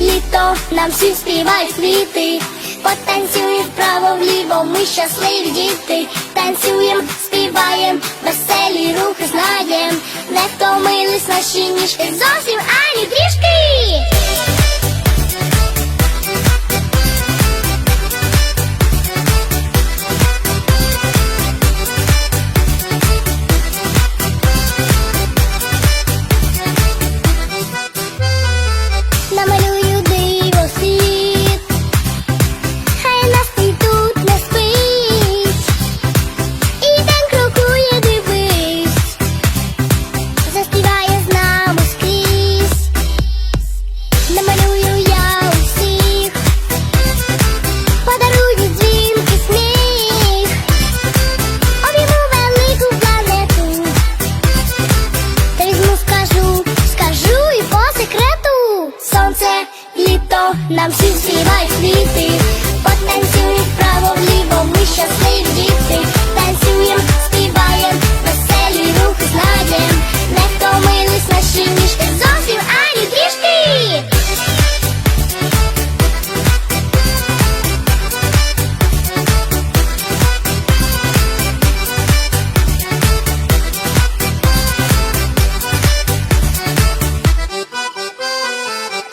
літо, нам всі співають квіти. Потанцюємо вправо вліво, ми щасливі діти. Танцюєм, співаєм, веселі рухи знаєм. Не втомились наші ніжки зовсім літо, нам всім співають світи, потанцюють вправо-вліво, ми щасливі діти.